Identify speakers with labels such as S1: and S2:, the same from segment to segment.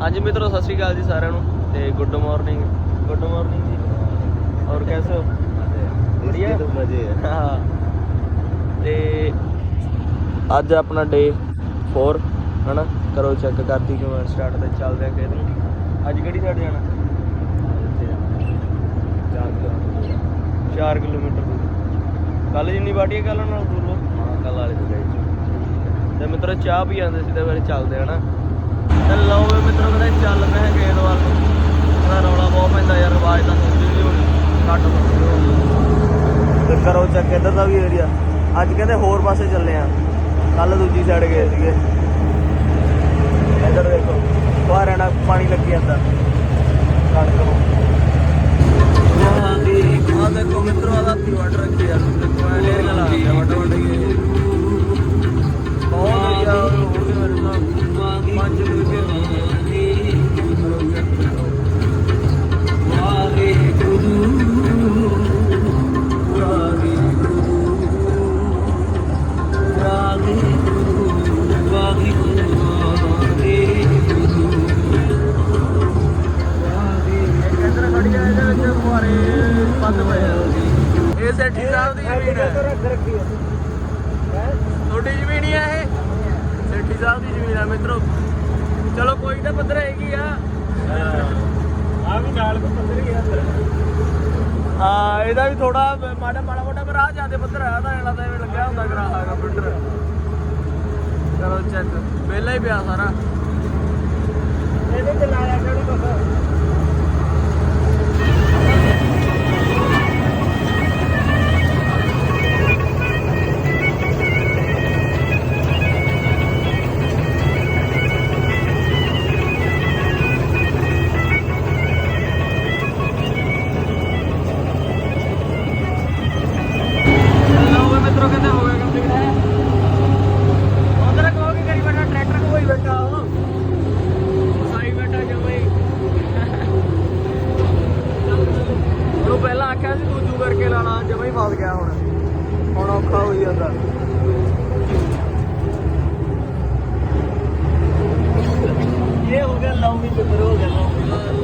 S1: ਹਾਂਜੀ ਮਿੱਤਰੋ ਸਤਿ ਸ਼੍ਰੀ ਅਕਾਲ ਜੀ ਸਾਰਿਆਂ ਨੂੰ ਤੇ ਗੁੱਡ ਮਾਰਨਿੰਗ ਗੁੱਡ ਮਾਰਨਿੰਗ ਜੀ। ਔਰ ਕੈਸੇ ਹੋ?
S2: ਵਧੀਆ। ਤਾਂ ਮਜ਼ੇ
S1: ਹਾਂ। ਤੇ ਅੱਜ ਆਪਣਾ ਡੇ 4 ਹਨਾ? ਕਰੋ ਚੈੱਕ ਕਰਦੀ ਕਿਵੇਂ ਸਟਾਰਟ ਤੇ ਚੱਲਦੇ ਆ ਕਿਹਦੇ ਅੱਜ ਕਿਹੜੀ ਸਾਈਡ ਜਾਣਾ? ਚਾਰ ਕਿਲੋਮੀਟਰ ਦੂਰ ਕੱਲ ਜਿੰਨੀ ਬਾਟੀ ਕੱਲ ਨਾਲ ਦੂਰ
S2: ਲੋ ਕੱਲ ਵਾਲੇ ਤੇ ਗਏ
S1: ਤੇ ਮਿੱਤਰ ਚਾਹ ਪੀ ਜਾਂਦੇ ਸੀ ਤੇ ਫਿਰ ਚੱਲਦੇ ਹਨਾ? ਤੇ ਲਓ ਵੇ ਮਿੱਤਰੋ ਕਹਿੰਦੇ ਚੱਲ ਪਏ ਹਾਂ ਖੇਤ ਵੱਲ ਇਹਦਾ ਰੌਲਾ ਬਹੁਤ ਪੈਂਦਾ ਯਾਰ, ਆਵਾਜ਼ ਤਾਂ ਸੁਣਦੀ ਨਹੀਂ ਹੋਣੀ। ਕੱਟ ਦੋ ਤੇ ਕਰੋ ਚੱਕ ਇੱਧਰ ਦਾ ਵੀ ਏਰੀਆ ਅੱਜ ਕਹਿੰਦੇ ਹੋਰ ਪਾਸੇ ਚੱਲੇ ਆ। ਕੱਲ ਦੂਜੀ ਸਾਈਡ ਗਏ ਸੀਗੇ। ਇੱਧਰ ਦੇਖੋ ਬਾਹਰ ਨਾਲ ਪਾਣੀ ਲੱਗੀ ਜਾਂਦਾ। ਕਣਕ ਕਰੋ ਇਹ ਸੈਠੀ ਸਾਹਿਬ ਦੀ ਜ਼ਮੀਨ ਇਹ? ਸੈਠੀ ਸਾਹਿਬ ਦੀ ਜ਼ਮੀਨ ਹੈ ਮਿੱਤਰੋ। ਚਲੋ ਕੋਈ ਤਾਂ ਪੱਧਰ ਹੈਗੀ ਆ।
S2: ਆ ਵੀ ਨਾਲ ਕੋ ਪੱਧਰ ਹੀ ਆ
S1: ਹਾਂ ਇਹਦਾ ਵੀ ਥੋੜਾ ਮਾੜਾ ਮਾੜਾ ਮੋਟਾ ਪਰ ਆ ਜਾਂਦੇ ਪੱਧਰ ਆ ਤਾਂ ਇਹਨਾਂ ਐਵੇਂ ਲੱਗਿਆ ਹੁੰਦਾ ਗਰਾਹ ਹੈਗਾ ਪਿੰਡਰ ਚਲੋ ਚੈੱਕ ਪਹਿਲਾਂ ਹੀ ਪਿਆ ਸਾਰਾ।
S2: ਇਹਦੇ ਤੇ ਲਾਇਆ
S1: ਬੈਠਾ ਉਹ। ਫਸਾਈ ਬੈਠਾ ਜਮਈ ਉਹ ਪਹਿਲਾਂ ਆਖਿਆ ਸੀ ਦੂਜੂ ਕਰਕੇ ਲਾਣਾ। ਜਮਈ ਫਸ ਗਿਆ ਹੁਣ। ਹੁਣ ਔਖਾ ਹੋਈ ਜਾਂਦਾ। ਇਹ ਹੋ ਗਿਆ ਲੌਂਗੀ ਚੱਕਰ ਹੋ ਗਿਆ ਲੌਂਗੀ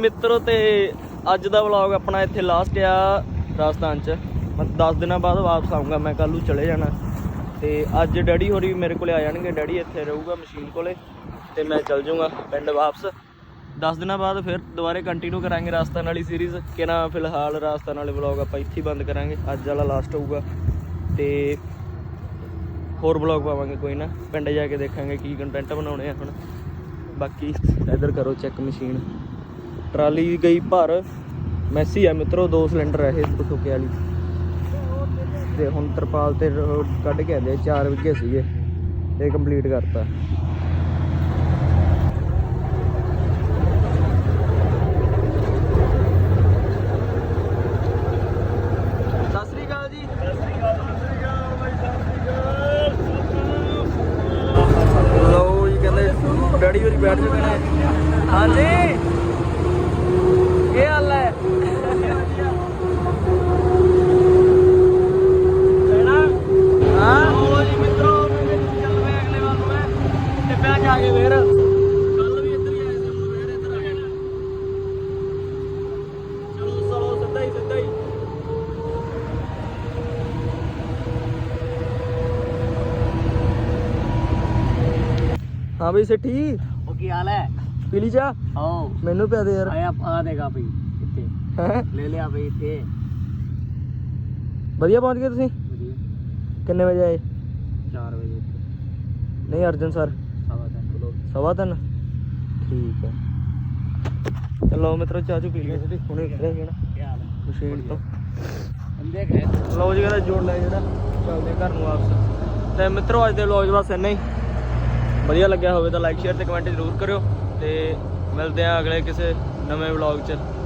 S1: ਮਿੱਤਰੋ ਤੇ ਅੱਜ ਦਾ ਵਲੌਗ ਆਪਣਾ ਇੱਥੇ ਲਾਸਟ ਆ ਰਾਜਸਥਾਨ ਚ। ਮੈਂ 10 ਦਿਨਾਂ ਬਾਅਦ ਵਾਪਸ ਆਉਂਗਾ ਮੈਂ ਕੱਲ ਨੂੰ ਚਲੇ ਜਾਣਾ। ਤੇ ਅੱਜ ਡੈਡੀ ਹੋਰੀ ਮੇਰੇ ਕੋਲੇ ਆ ਜਾਣਗੇ। ਡੈਡੀ ਇੱਥੇ ਰਹੂਗਾ ਮਸ਼ੀਨ ਕੋਲੇ ਤੇ ਮੈਂ ਚੱਲ ਜਾਊਂਗਾ ਪਿੰਡ ਵਾਪਸ। 10 ਦਿਨਾਂ ਬਾਅਦ ਫਿਰ ਦੁਬਾਰੇ ਕੰਟੀਨਿਊ ਕਰਾਂਗੇ ਰਾਜਸਥਾਨ ਵਾਲੀ ਸੀਰੀਜ਼ ਕਿ ਨਾ ਫਿਲਹਾਲ ਰਾਜਸਥਾਨ ਵਾਲੇ ਵਲੌਗ ਆਪਾਂ ਇੱਥੇ ਬੰਦ ਕਰਾਂਗੇ। ਅੱਜ ਵਾਲਾ ਲਾਸਟ ਹੋਊਗਾ। ਤੇ ਹੋਰ ਵਲੌਗ ਪਾਵਾਂਗੇ ਕੋਈ ਨਾ। ਪਿੰਡ ਜਾ ਕੇ ਦੇਖਾਂਗੇ ਕੀ ਕੰਟੈਂਟ ਬਣਾਉਣੇ ਆ ਹੁਣ। ਬਾਕੀ ਇਧਰ ਕਰੋ ਚੈੱਕ ਮਸ਼ੀਨ ਟਰਾਲੀ ਗਈ ਭਰ। ਮੈਸੀ ਆ ਮਿੱਤਰੋ, ਦੋ ਸਿਲੰਡਰ ਆ ਇਹ ਬਸੋਕੇ ਵਾਲੀ। ਤੇ ਹੁਣ ਤਰਪਾਲ ਤੇ ਕੱਢ ਕੇ ਆਦੇ 4 ਵਿਗੇ ਸੀਗੇ। ਇਹ ਕੰਪਲੀਟ ਕਰਤਾ। ਸਤਿ ਸ੍ਰੀ ਅਕਾਲ ਜੀ। ਲਓ ਜੀ, ਕਹਿੰਦੇ ਡੈਡੀ ਹੋਰੀ ਬੈਠ ਚੁੱਕੇ ਨੇ ਹਾਂਜੀ। ਹਾਂ ਬਈ ਸੇਠੀ।
S2: ਉਹ ਕੀ ਹਾਲ ਹੈ?
S1: ਪੀ ਲਈ ਚਾਹ?
S2: ਹਾਂ
S1: ਮੈਨੂੰ ਪਿਆ ਦੇ ਯਾਰ।
S2: ਆਇਆ ਆ ਦੇਗਾ ਭਈ ਇੱਥੇ।
S1: ਹੈਂ?
S2: ਲੈ ਲਿਆ ਭਈ ਇੱਥੇ।
S1: ਵਧੀਆ ਪਹੁੰਚ ਗਏ ਤੁਸੀਂ?
S2: ਵਧੀਆ।
S1: ਕਿੰਨੇ ਵਜੇ ਆਏ?
S2: 4 ਵਜੇ ਇੱਥੇ
S1: ਨਹੀਂ ਅਰਜਨ ਸਰ।
S2: ਸਵਾ ਤਿੰਨ। ਕਿਲੋ
S1: ਸਵਾ ਤਿੰਨ? ਠੀਕ ਹੈ। ਚਲੋ ਮਿੱਤਰੋ ਚਾਹ ਚੂ ਪੀ ਲਈ। ਹੁਣੇ ਉਤਰਿਆ ਸੀ ਨਾ।
S2: ਕੀ ਹਾਲ ਹੈ?
S1: ਮਸ਼ੀਨ ਤੋਂ।
S2: ਬੰਦੇ ਗਏ
S1: ਲਓ ਜੀ ਕਹਿੰਦਾ ਜੋੜ ਲੈ ਜਿਹੜਾ। ਚੱਲਦੇ ਘਰ ਨੂੰ ਵਾਪਸ। ਤੇ ਮਿੱਤਰੋ ਅੱਜ ਦੇ ਵਲੌਗ ਬਸ ਇੰਨਾ ਹੀ। ਵਧੀਆ ਲੱਗਿਆ ਹੋਵੇ ਤਾਂ ਲਾਈਕ ਸ਼ੇਅਰ ਤੇ ਕਮੈਂਟ ਜ਼ਰੂਰ ਕਰਿਓ ਤੇ ਮਿਲਦੇ ਆ ਅਗਲੇ ਕਿਸੇ ਨਵੇਂ ਵਲੌਗ 'ਚ।